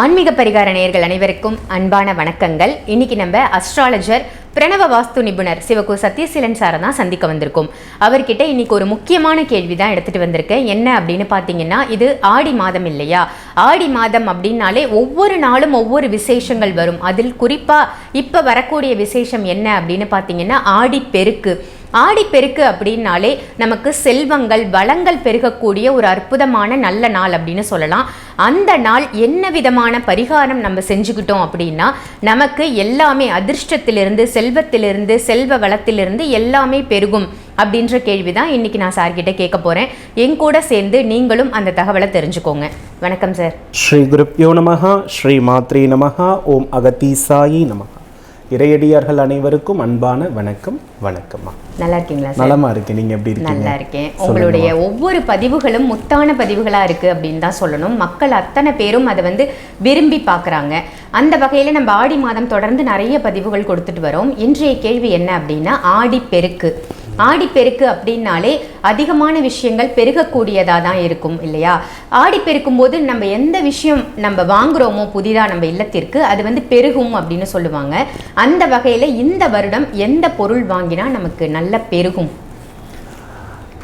ஆன்மீக பரிகார நேயர்கள் அனைவருக்கும் அன்பான வணக்கங்கள். இன்னைக்கு நம்ம அஸ்ட்ராலஜர் பிரணவ வாஸ்து நிபுணர் சிவகு சத்யசீலன் சாரை தான் சந்திக்க வந்திருக்கோம். அவர்கிட்ட இன்னைக்கு ஒரு முக்கியமான கேள்வி தான் எடுத்துகிட்டு வந்திருக்கேன். என்ன அப்படின்னு பார்த்தீங்கன்னா இது ஆடி மாதம் இல்லையா? ஆடி மாதம் அப்படின்னாலே ஒவ்வொரு நாளும் ஒவ்வொரு விசேஷங்கள் வரும். அதில் குறிப்பாக இப்போ வரக்கூடிய விசேஷம் என்ன அப்படின்னு பார்த்தீங்கன்னா ஆடி பெருக்கு. ஆடிப்பெருக்கு அப்படின்னாலே நமக்கு செல்வங்கள் வளங்கள் பெருகக்கூடிய ஒரு அற்புதமான நல்ல நாள் அப்படின்னு சொல்லலாம். அந்த நாள் என்ன விதமான பரிகாரம் நம்ம செஞ்சுக்கிட்டோம் அப்படின்னா நமக்கு எல்லாமே அதிர்ஷ்டத்திலிருந்து செல்வத்திலிருந்து செல்வ வளத்திலிருந்து எல்லாமே பெருகும் அப்படின்ற கேள்வி தான் இன்றைக்கி நான் சார்கிட்ட கேட்க போகிறேன் என் கூட சேர்ந்து நீங்களும் அந்த தகவலை தெரிஞ்சுக்கோங்க. வணக்கம் சார். ஸ்ரீ குருப்யோ நமகா ஸ்ரீ மாத்ரி நமகா ஓம் அகத்தீசாயி நமகா இறையடியார்கள் அனைவருக்கும் அன்பான வணக்கம் வணக்கம்மா. நல்லா இருக்கீங்களா நலமா இருக்கேன் நீங்க எப்படி இருக்கீங்க? நல்லா இருக்கேன் உங்களுடைய ஒவ்வொரு பதிவுகளும் முத்தான பதிவுகளா இருக்கு அப்படின்னு தான் சொல்லணும். மக்கள் அத்தனை பேரும் அதை வந்து விரும்பி பார்க்கறாங்க அந்த வகையில நம்ம ஆடி மாதம் தொடர்ந்து நிறைய பதிவுகள் கொடுத்துட்டு வரோம். இன்றைய கேள்வி என்ன அப்படின்னா ஆடி பெருக்கு. ஆடிப்பெருக்கு அப்படின்னாலே அதிகமான விஷயங்கள் பெருகக்கூடியதாக தான் இருக்கும் இல்லையா? ஆடி பெருக்கும் போது நம்ம எந்த விஷயம் நம்ம வாங்குறோமோ புதிதாக நம்ம இல்லத்திற்கு அது வந்து பெருகும் அப்படின்னு சொல்லுவாங்க. அந்த வகையில் இந்த வருடம் எந்த பொருள் வாங்கினா நமக்கு நல்ல பெருகும்?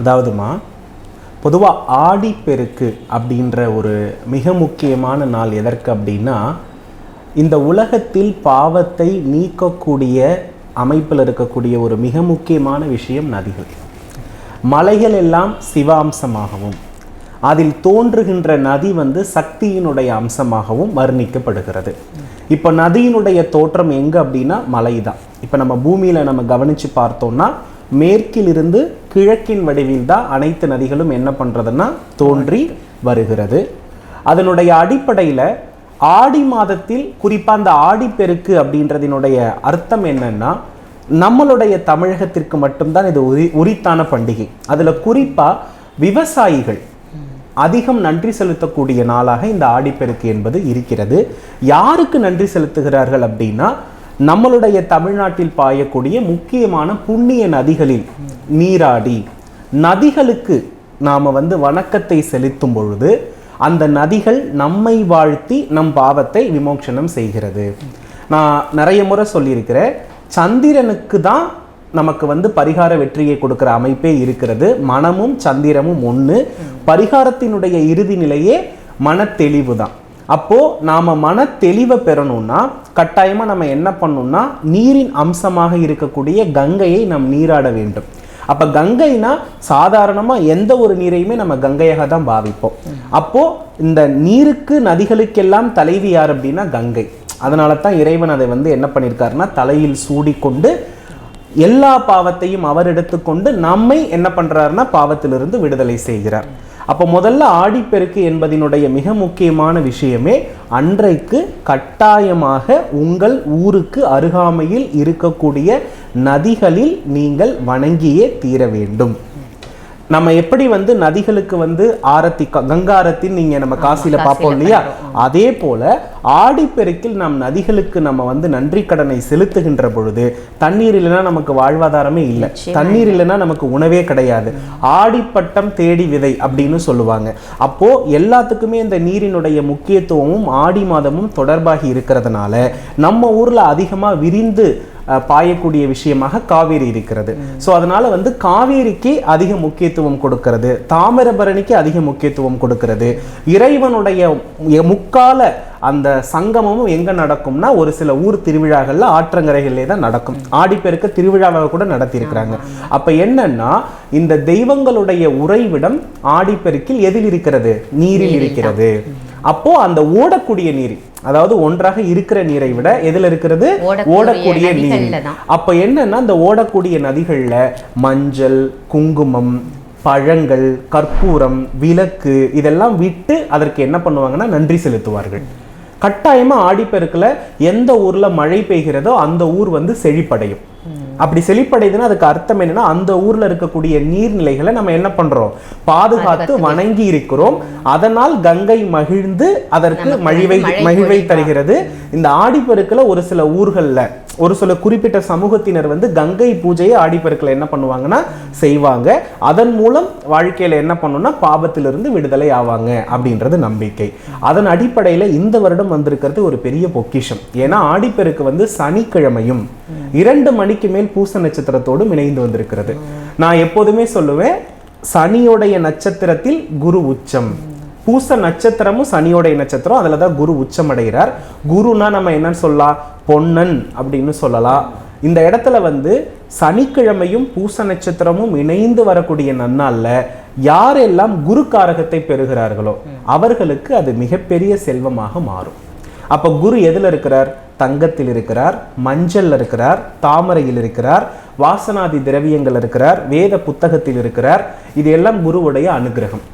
அதாவதுமா பொதுவா ஆடிப்பெருக்கு அப்படின்ற ஒரு மிக முக்கியமான நாள் எதற்கு அப்படின்னா இந்த உலகத்தில் பாவத்தை நீக்கக்கூடிய அமைப்பில் இருக்கக்கூடிய ஒரு மிக முக்கியமான விஷயம் நதிகள். மலைகள் எல்லாம் சிவாம்சமாகவும் அதில் தோன்றுகின்ற நதி வந்து சக்தியினுடைய அம்சமாகவும் வர்ணிக்கப்படுகிறது. இப்போ நதியினுடைய தோற்றம் எங்கே அப்படின்னா மலை தான் இப்போ நம்ம பூமியில் நம்ம கவனிச்சு பார்த்தோம்னா மேற்கிலிருந்து கிழக்கின் வடிவில் தான் அனைத்து நதிகளும் என்ன பண்ணுறதுன்னா தோன்றி வருகிறது. அதனுடைய அடிப்படையில் ஆடி மாதத்தில் குறிப்பாக அந்த ஆடிப்பெருக்கு அப்படின்றதினுடைய அர்த்தம் என்னன்னா நம்மளுடைய தமிழகத்திற்கு மட்டும்தான் இது உரி உரித்தான பண்டிகை. அதில் குறிப்பாக விவசாயிகள் அதிகம் நன்றி செலுத்தக்கூடிய நாளாக இந்த ஆடிப்பெருக்கு என்பது இருக்கிறது. யாருக்கு நன்றி செலுத்துகிறார்கள் அப்படின்னா நம்மளுடைய தமிழ்நாட்டில் பாயக்கூடிய முக்கியமான புண்ணிய நதிகளில் நீராடி நதிகளுக்கு நாம் வந்து வணக்கத்தை செலுத்தும் பொழுது அந்த நதிகள் நம்மை வாழ்த்தி நம் பாவத்தை விமோசனம் செய்கிறது. நான் நிறைய முறை சொல்லியிருக்கிறேன். சந்திரனுக்கு தான் நமக்கு வந்து பரிகார வெற்றியை கொடுக்கிற அமைப்பே இருக்கிறது. மனமும் சந்திரமும் ஒன்று பரிகாரத்தினுடைய இறுதி நிலையே மனத்தெளிவு தான். அப்போது நாம் மன தெளிவை பெறணும்னா கட்டாயமாக நம்ம என்ன பண்ணணும்னா நீரின் அம்சமாக இருக்கக்கூடிய கங்கையை நாம் நீராட வேண்டும். அப்ப கங்கைனா சாதாரணமாக எந்த ஒரு நீரையுமே நம்ம கங்கையாக தான் பாவிப்போம். அப்போ இந்த நீருக்கு நதிகளுக்கெல்லாம் தலைவி யார் அப்படின்னா கங்கை. அதனால தான் இறைவன் அதை வந்து என்ன பண்ணியிருக்காருன்னா தலையில் சூடிக்கொண்டு எல்லா பாவத்தையும் அவர் எடுத்துக்கொண்டு நம்மை என்ன பண்றாருன்னா பாவத்திலிருந்து விடுதலை செய்கிறார். அப்போ முதல்ல ஆடிப்பெருக்கு என்பதினுடைய மிக முக்கியமான விஷயமே அன்றைக்கு கட்டாயமாக உங்கள் ஊருக்கு அருகாமையில் இருக்கக்கூடிய நதிகளில் நீங்கள் வணங்கியே தீர வேண்டும். நம்ம எப்படி வந்து நதிகளுக்கு வந்து ஆரத்தி க- கங்கா ஆரத்தின்னு நீங்க நம்ம காசில பார்ப்போம் இல்லையா? அதே போல ஆடிப்பெருக்கில் நம் நதிகளுக்கு நம்ம வந்து நன்றி கடனை செலுத்துகின்ற பொழுது தண்ணீர் இல்லைன்னா நமக்கு வாழ்வாதாரமே இல்லை. தண்ணீர் இல்லைன்னா நமக்கு உணவே கிடையாது. ஆடிப்பட்டம் தேடி விதை அப்படின்னு சொல்லுவாங்க. அப்போ எல்லாத்துக்குமே இந்த நீரினுடைய முக்கியத்துவமும் ஆடி மாதமும் தொடர்பாகி இருக்கிறதுனால நம்ம ஊர்ல அதிகமா விரிந்து பாயக்கூடிய விஷயமாக காவேரி இருக்கிறது. ஸோ அதனால வந்து காவேரிக்கு அதிக முக்கியத்துவம் கொடுக்கிறது. தாமிரபரணிக்கு அதிக முக்கியத்துவம் கொடுக்கிறது. இறைவனுடைய முக்கால அந்த சங்கமமும் எங்க நடக்கும்னா ஒரு சில ஊர் திருவிழாக்கள்ல ஆற்றங்கரைகளிலே தான் நடக்கும். ஆடிப்பெருக்க திருவிழாவை கூட நடத்தியிருக்கிறாங்க. அப்ப என்னன்னா இந்த தெய்வங்களுடைய உறைவிடம் ஆடிப்பெருக்கில் எதில் இருக்கிறது? நீரில் இருக்கிறது. அப்போ அந்த ஓடக்கூடிய நீர் அதாவது ஒன்றாக இருக்கிற நீரை விட எதுல இருக்கிறது? ஓடக்கூடிய நீர். அப்ப என்னன்னா இந்த ஓடக்கூடிய நதிகள்ல மஞ்சள் குங்குமம் பழங்கள் கற்பூரம் விளக்கு இதெல்லாம் விட்டு அதற்கு என்ன பண்ணுவாங்கன்னா நன்றி செலுத்துவார்கள். கட்டாயமா ஆடிப்பெருக்குல எந்த ஊர்ல மழை பெய்கிறதோ அந்த ஊர் வந்து செழிப்படையும். அப்படி செழிப்படையுதுன்னா அதுக்கு அர்த்தம் என்னன்னா அந்த ஊர்ல இருக்கக்கூடிய நீர்நிலைகளை நம்ம என்ன பண்றோம்? பாதுகாத்து வணங்கி இருக்கிறோம் அதனால் கங்கை மகிழ்ந்து அதற்கு மழிவை மழை மகிழ்வை. தருகிறது. இந்த ஆடிப்பெருக்குல ஒரு சில ஊர்கள்ல ஒரு சில குறிப்பிட்ட சமூகத்தினர் வந்து கங்கை பூஜையை ஆடிப்பெருக்கில் என்ன பண்ணுவாங்கன்னா செய்வாங்க. அதன் மூலம் வாழ்க்கையில் என்ன பண்ணும்னா பாபத்திலிருந்து விடுதலை ஆவாங்க அப்படின்றது நம்பிக்கை. அதன் அடிப்படையில் இந்த வருடம் வந்திருக்கிறது ஒரு பெரிய பொக்கிஷம். ஏன்னா ஆடிப்பெருக்கு வந்து சனிக்கிழமையும் இரண்டு மணிக்கு மேல் பூச நட்சத்திரத்தோடும் இணைந்து வந்திருக்கிறது. நான் எப்போதுமே சொல்லுவேன் சனியோடைய நட்சத்திரத்தில் குரு உச்சம். பூச நட்சத்திரமும் சனியோடைய நட்சத்திரம். அதில் தான் குரு உச்சமடைகிறார். குருன்னா குருனா நம்ம என்னன்னு சொல்லலாம் பொன்னன் அப்படின்னு சொல்லலாம் இந்த இடத்துல வந்து சனிக்கிழமையும் பூச நட்சத்திரமும் இணைந்து வரக்கூடிய நன்னாளில் யாரெல்லாம் குரு காரகத்தை பெறுகிறார்களோ அவர்களுக்கு அது மிகப்பெரிய செல்வமாக மாறும். அப்ப குரு எதுல இருக்கிறார்? தங்கத்தில் இருக்கிறார் மஞ்சள்ல இருக்கிறார் தாமரையில் இருக்கிறார் வாசனாதி திரவியங்கள் இருக்கிறார் வேத புத்தகத்தில் இருக்கிறார். இது எல்லாம் குருவுடைய அனுகிரகம்.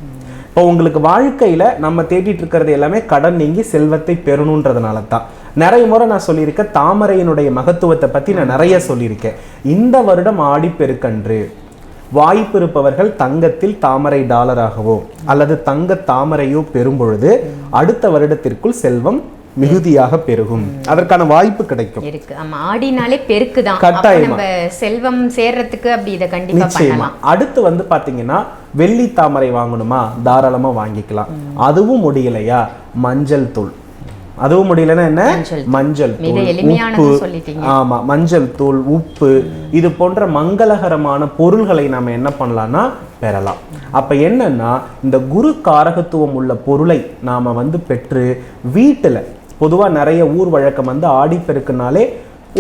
இப்போ உங்களுக்கு வாழ்க்கையில் நம்ம தேடிட்டு இருக்கிறது எல்லாமே கடன் நீங்கி செல்வத்தை பெறணுன்றதுனால தான் நிறைய முறை நான் சொல்லியிருக்கேன் தாமரையினுடைய மகத்துவத்தை பற்றி நான் நிறைய சொல்லியிருக்கேன். இந்த வருடம் ஆடிப்பெருக்கன்று வாய்ப்பு இருப்பவர்கள் தங்கத்தில் தாமரை டாலராகவோ அல்லது தங்க தாமரையோ பெறும்பொழுது அடுத்த வருடத்திற்குள் செல்வம் மிகுதியாக பெருகும். அதற்கான வாய்ப்பு கிடைக்கும். இருக்கு. ஆமா ஆடினாலே பெருக்கு தான் கட்டாயமா. செல்வம் சேர்றதுக்கு அப்படி இதை கண்டிப்பா நிச்சயமா. அடுத்து வந்து பாத்தீங்கன்னா வெள்ளி தாமரை வாங்கணுமா? தாராளமா வாங்கிக்கலாம். அதுவும் முடியலையா? மஞ்சள் தூள். அதுவும் முடியலன்னா என்ன? மஞ்சள் உப்பு. ஆமா மஞ்சள் தூள் உப்பு. இது போன்ற மங்களகரமான பொருள்களை நாம என்ன பண்ணலாம்னா பெறலாம். அப்ப என்னன்னா இந்த குரு காரகத்துவம் உள்ள பொருளை நாம வந்து பெற்று வீட்டுல பொதுவாக நிறைய ஊர் வழக்கம் வந்து ஆடிப்பெருக்குனாலே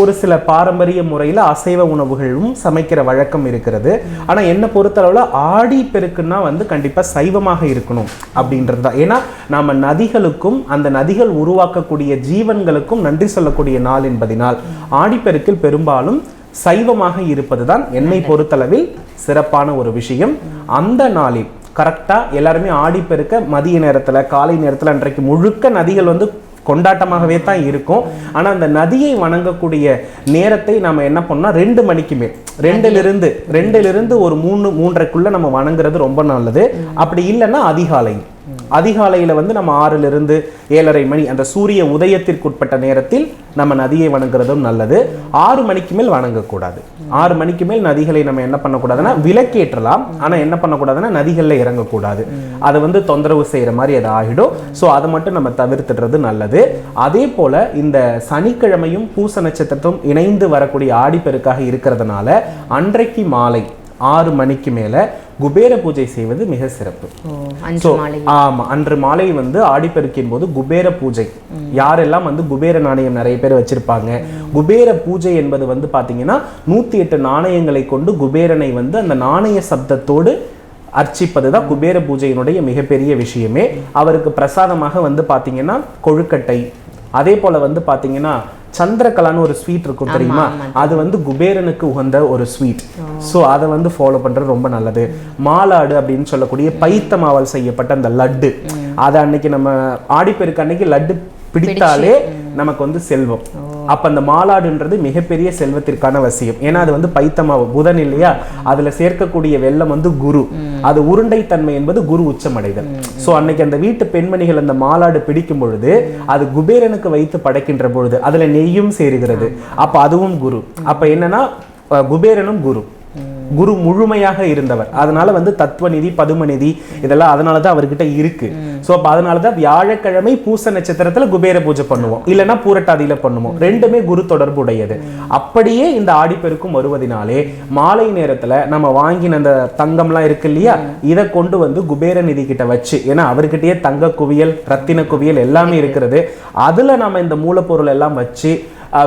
ஒரு சில பாரம்பரிய முறையில் அசைவ உணவுகளும் சமைக்கிற வழக்கம் இருக்கிறது. ஆனால் என்னை பொறுத்தளவில் ஆடி பெருக்குன்னா வந்து கண்டிப்பாக சைவமாக இருக்கணும் அப்படின்றது தான். ஏன்னா நாம் நதிகளுக்கும் அந்த நதிகள் உருவாக்கக்கூடிய ஜீவன்களுக்கும் நன்றி சொல்லக்கூடிய நாள் என்பதினால் ஆடிப்பெருக்கில் பெரும்பாலும் சைவமாக இருப்பது தான் என்னை பொறுத்தளவில் சிறப்பான ஒரு விஷயம். அந்த நாளில் கரெக்டாக எல்லாருமே ஆடிப்பெருக்க மதிய நேரத்தில் காலை நேரத்தில் அன்றைக்கு முழுக்க நதிகள் வந்து கொண்டாட்டமாகவே தான் இருக்கும். ஆனால் அந்த நதியை வணங்கக்கூடிய நேரத்தை நம்ம என்ன பண்ணால் ரெண்டு மணிக்கு மேல். ரெண்டிலிருந்து ரெண்டிலிருந்து ஒரு மூணு மூன்றைக்குள்ளே நம்ம வணங்குறது ரொம்ப நல்லது. அப்படி இல்லைன்னா அதிகாலை. அதிகாலையில் வந்து நம்ம ஆறிலிருந்து ஏழரை மணி அந்த சூரிய உதயத்திற்குட்பட்ட நேரத்தில் நம்ம நதியை வணங்குறதும் நல்லது. ஆறு மணிக்கு மேல் வணங்கக்கூடாது. ஆறு மணிக்கு மேல் நதிகளை நம்ம என்ன பண்ணக்கூடாதுன்னா விலக்கேற்றலாம் ஆனால் என்ன பண்ணக்கூடாதுன்னா நதிகளில் இறங்கக்கூடாது. அது வந்து தொந்தரவு செய்கிற மாதிரி அது ஆகிடும். ஸோ அதை மட்டும் நம்ம தவிர்த்துடுறது நல்லது. அதே போல் இந்த சனிக்கிழமையும் பூச நட்சத்திரத்தும் இணைந்து வரக்கூடிய ஆடிப்பெருக்காக இருக்கிறதுனால அன்றைக்கு மாலை ஆறு மணிக்கு மேல குபேர பூஜை செய்வது மிக சிறப்பு. ஆமா அன்று மாலை வந்து ஆடிப்பெருக்கின் போது குபேர பூஜை. யாரெல்லாம் வந்து குபேர நாணயம் நிறைய பேர் வச்சிருப்பாங்க. குபேர பூஜை என்பது வந்து பாத்தீங்கன்னா நூத்தி எட்டு நாணயங்களை கொண்டு குபேரனை வந்து அந்த நாணய சப்தத்தோடு அர்ச்சிப்பது தான் குபேர பூஜையினுடைய மிகப்பெரிய விஷயமே. அவருக்கு பிரசாதமாக வந்து பாத்தீங்கன்னா கொழுக்கட்டை. அதே போல வந்து பாத்தீங்கன்னா சந்திரகலான்னு ஒரு ஸ்வீட் இருக்கும் தெரியுமா? அது வந்து குபேரனுக்கு உகந்த ஒரு ஸ்வீட் ஸோ அதை வந்து ஃபாலோ பண்றது ரொம்ப நல்லது. மாலாடு அப்படின்னு சொல்லக்கூடிய பைத்த மாவல் செய்யப்பட்ட அந்த லட்டு. அதை அன்னைக்கு நம்ம ஆடிப்பெருக்கு அன்னைக்கு லட்டு பிடித்தாலே நமக்கு வந்து செல்வம். அப்ப அந்த மாலாடுன்றது மிகப்பெரிய செல்வத்திற்கான வசியம். ஏன்னா அது வந்து பைத்தமாவு புதன் இல்லையா? அதுல சேர்க்கக்கூடிய வெள்ளம் வந்து குரு. அது உருண்டை தன்மை என்பது குரு உச்சமடைதல். சோ அன்னைக்கு அந்த வீட்டு பெண்மணிகள் அந்த மாலாடு பிடிக்கும் பொழுது அது குபேரனுக்கு வைத்து படைக்கின்ற பொழுது அதுல நெய்யும் சேருகிறது. அப்ப அதுவும் குரு. அப்ப என்னன்னா குபேரனும் குரு. குரு முழுமையாக இருந்தவர். அதனால வந்து தத்துவநிதி பதுமநிதி இதெல்லாம் அதனால தான் அவர்கிட்ட இருக்கு. ஸோ அப்போ அதனால தான் வியாழக்கிழமை பூச நட்சத்திரத்தில் குபேர பூஜை பண்ணுவோம். இல்லைன்னா பூரட்டாதியில பண்ணுவோம். ரெண்டுமே குரு தொடர்புடையது. அப்படியே இந்த ஆடிப்பெருக்கும் வருவதினாலே மாலை நேரத்தில் நம்ம வாங்கின அந்த தங்கம்லாம் இருக்கு இல்லையா? இதை கொண்டு வந்து குபேர நிதி கிட்ட வச்சு ஏன்னா அவர்கிட்டயே தங்க குவியல் ரத்தின குவியல் எல்லாமே இருக்கிறது. அதில் நம்ம இந்த மூலப்பொருள் எல்லாம் வச்சு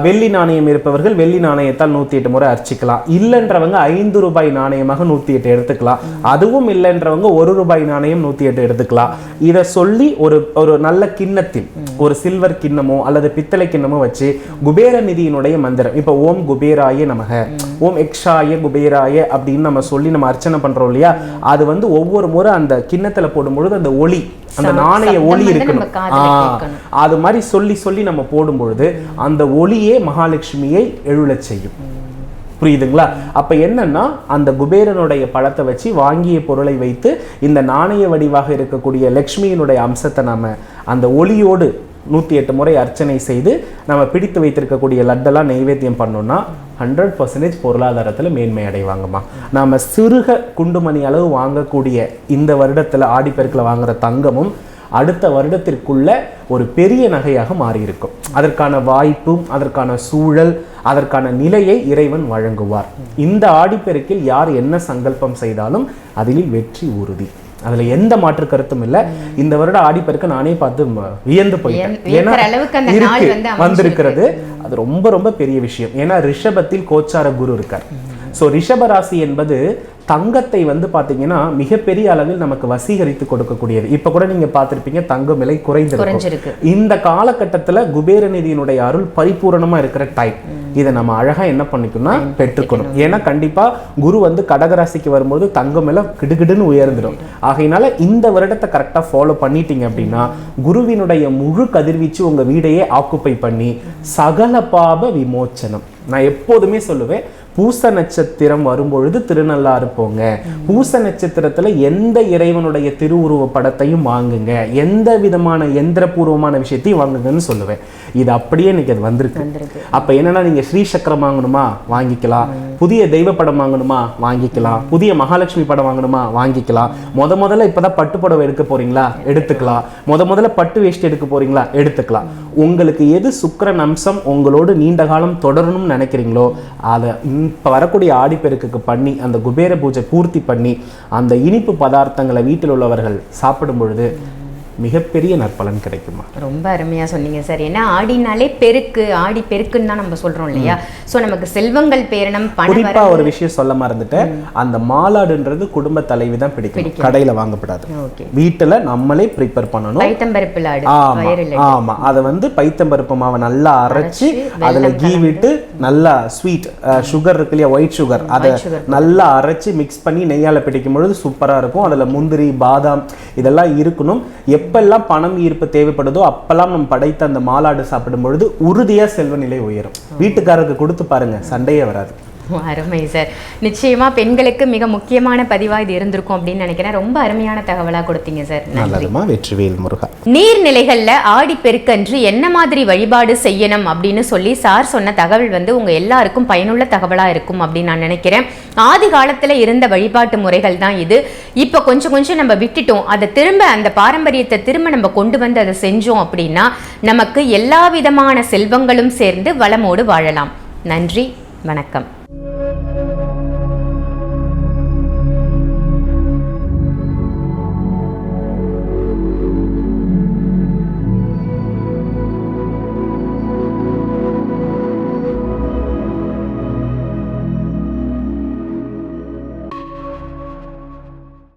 வெள்ளி நாணயம் இருப்பவர்கள் வெள்ளி நாணயத்தால் நூத்தி எட்டு முறை அர்ச்சிக்கலாம். இல்லைன்றவங்க ஐந்து ரூபாய் நாணயமாக நூத்தி எட்டு எடுத்துக்கலாம். அதுவும் இல்லைன்றவங்க ஒரு ரூபாய் நாணயம் நூத்தி எட்டு எடுத்துக்கலாம். இதை சொல்லி ஒரு ஒரு நல்ல கிண்ணத்தில் ஒரு சில்வர் கிண்ணமோ அல்லது பித்தளை கிண்ணமோ வச்சு குபேர நிதியினுடைய மந்திரம். இப்ப ஓம் குபேராய நமக. ஓம் எக்ஷாய குபேராய அப்படின்னு நம்ம சொல்லி நம்ம அர்ச்சனை பண்றோம் இல்லையா? அது வந்து ஒவ்வொரு முறை அந்த கிண்ணத்துல போடும்பொழுது அந்த ஒளி அந்த நாணய ஒளி இருக்கணும். அது மாதிரி சொல்லி சொல்லி நம்ம போடும் பொழுது அந்த ஒளியே மகாலட்சுமியை எழுளச் செய்யும். புரியுதுங்களா? அப்ப என்னன்னா அந்த குபேரனுடைய பழத்தை வச்சு வாங்கிய பொருளை வைத்து இந்த நாணய வடிவாக இருக்கக்கூடிய லக்ஷ்மியினுடைய அம்சத்தை நாம அந்த ஒளியோடு நூற்றி எட்டு முறை அர்ச்சனை செய்து நம்ம பிடித்து வைத்திருக்கக்கூடிய லட்டெல்லாம் நைவேத்தியம் பண்ணோம்னா ஹண்ட்ரட் பர்சன்டேஜ் பொருளாதாரத்தில் மேன்மை அடைவாங்கம்மா. நாம சிறுக குண்டுமணி அளவு வாங்கக்கூடிய இந்த வருடத்தில் ஆடிப்பெருக்கில் வாங்குற தங்கமும் அடுத்த வருடத்திற்குள்ள ஒரு பெரிய நகையாக மாறியிருக்கும். அதற்கான வாய்ப்பும் அதற்கான சூழல் அதற்கான நிலையை இறைவன் வழங்குவார். இந்த ஆடிப்பெருக்கில் யார் என்ன சங்கல்பம் செய்தாலும் அதில் வெற்றி உறுதி. அதுல எந்த மாற்று கருத்தும் இல்ல. இந்த வருட ஆடிப்பெருக்கு நானே பார்த்து வியந்து போயிட்டேன். அமைஞ்சிருக்கு. வந்திருக்கிறது. அது ரொம்ப ரொம்ப பெரிய விஷயம். ஏன்னா ரிஷபத்தில் கோச்சார குரு இருக்கார். ஸோ ரிஷப ராசி என்பது தங்கத்தை வந்து பாத்தீங்கன்னா மிகப்பெரிய அளவில் நமக்கு வசீகரித்து கொடுக்கக்கூடியது. இப்ப கூட நீங்க பார்த்திருப்பீங்க தங்கம் விலை குறைஞ்சிருக்கு. இந்த காலகட்டத்துல குபேர நிதியினுடைய அருள் பரிபூரணமா இருக்கிற டைம் இதை நம்ம அழகா என்ன பண்ணிக்கணும்னா பெற்றுக்கணும். ஏன்னா கண்டிப்பா குரு வந்து கடகராசிக்கு வரும்போது தங்கம் எல்லாம் கிடுகிடுன்னு உயர்ந்துடும். ஆகையினால இந்த வருடத்தை கரெக்டா ஃபாலோ பண்ணிட்டீங்க அப்படின்னா குருவினுடைய முழு கதிர்வீச்சு உங்க வீடையே ஆக்குப்பை பண்ணி சகல பாப விமோச்சனம். நான் எப்போதுமே சொல்லுவேன் பூச நட்சத்திரம் வரும்பொழுது திருநள்ளாறு போங்க. பூச நட்சத்திரத்துல எந்த இறைவனுடைய திருவுருவ படத்தையும் வாங்குங்க. எந்த விதமான எந்திரபூர்வமான விஷயத்தையும் வாங்குங்கன்னு சொல்லுவேன். இது அப்படியே இன்னைக்கு அது வந்திருக்கு. அப்ப என்னன்னா நீங்க ஸ்ரீ சக்கரம் வாங்கணுமா? வாங்கிக்கலாம். புதிய தெய்வ படம் வாங்கணுமா? வாங்கிக்கலாம். புதிய மகாலட்சுமி படம் வாங்கணுமா? வாங்கிக்கலாம். முத முதல்ல இப்பதான் பட்டு புடவை எடுக்க போறீங்களா? எடுத்துக்கலாம். முத முதல்ல பட்டு வேஷ்டி எடுக்க போறீங்களா? எடுத்துக்கலாம். உங்களுக்கு எது சுக்கிரன் அம்சம் உங்களோடு நீண்ட காலம் தொடரணும்னு நினைக்கிறீங்களோ அதை இப்போ வரக்கூடிய ஆடிப்பெருக்குக்கு பண்ணி அந்த குபேர பூஜை பூர்த்தி பண்ணி அந்த இனிப்பு பதார்த்தங்களை வீட்டில் உள்ளவர்கள் சாப்பிடும் பொழுது மிகப்பெரிய நற்பலன் கிடைக்குமா? ரொம்ப அருமையா சொன்னீங்க சார். ஏன்னா ஆடினாலே பெருக்கு ஆடி பெருக்குன்னு தான் நம்ம சொல்றோம் இல்லையா? சோ நமக்கு செல்வங்கள் பேரணம் பண குறிப்பா ஒரு விஷயம் சொல்ல மறந்துட்டேன். அந்த மாலாடுன்றது குடும்ப தலைவி தான் பிடிக்கும் கடையில வாங்கப்படாது. ஓகே. வீட்டுல நம்மளே ப்ரிப்பேர் பண்ணணும். பைத்தம்பருப்பு லாடு ஆமா வயரில் ஆமா. அதை வந்து பைத்தம்பருப்பு மாவை நல்லா அரைச்சு அதுல கீ விட்டு நல்லா ஸ்வீட் சுகர் இருக்கு இல்லையா ஒயிட் சுகர் அதை நல்லா அரைச்சு மிக்ஸ் பண்ணி நெய்யால பிடிக்கும் பொழுது சூப்பரா இருக்கும். அதுல முந்திரி பாதாம் இதெல்லாம் இருக்கணும். எப்பெல்லாம் பணம் ஈர்ப்பு தேவைப்படுதோ அப்பெல்லாம் நம்ம படைத்த அந்த மாலாடு சாப்பிடும் பொழுது உறுதியா செல்வ நிலை உயரும் வீட்டுக்காரருக்கு கொடுத்து பாருங்க சண்டையே வராது. அருமை சார். நிச்சயமா பெண்களுக்கு மிக முக்கியமான பதிவா இது இருந்திருக்கும் அப்படின்னு நினைக்கிறேன். ரொம்ப அருமையான தகவலா கொடுத்தீங்க சார். நன்றி. நல்லதுமா வெற்றிவேல் முருகா. நீர்நிலைகள்ல ஆடி பெருக்கன்று என்ன மாதிரி வழிபாடு செய்யணும் அப்படின்னு சொல்லி சார் சொன்ன தகவல் வந்து உங்க எல்லாருக்கும் பயனுள்ள தகவலா இருக்கும் அப்படின்னு நான் நினைக்கிறேன். ஆதி காலத்துல இருந்த வழிபாட்டு முறைகள் தான் இது. இப்ப கொஞ்சம் கொஞ்சம் நம்ம விட்டுட்டோம். அதை திரும்ப அந்த பாரம்பரியத்தை திரும்ப நம்ம கொண்டு வந்து அதை செஞ்சோம் அப்படின்னா நமக்கு எல்லா விதமான செல்வங்களும் சேர்ந்து வளமோடு வாழலாம். நன்றி வணக்கம்.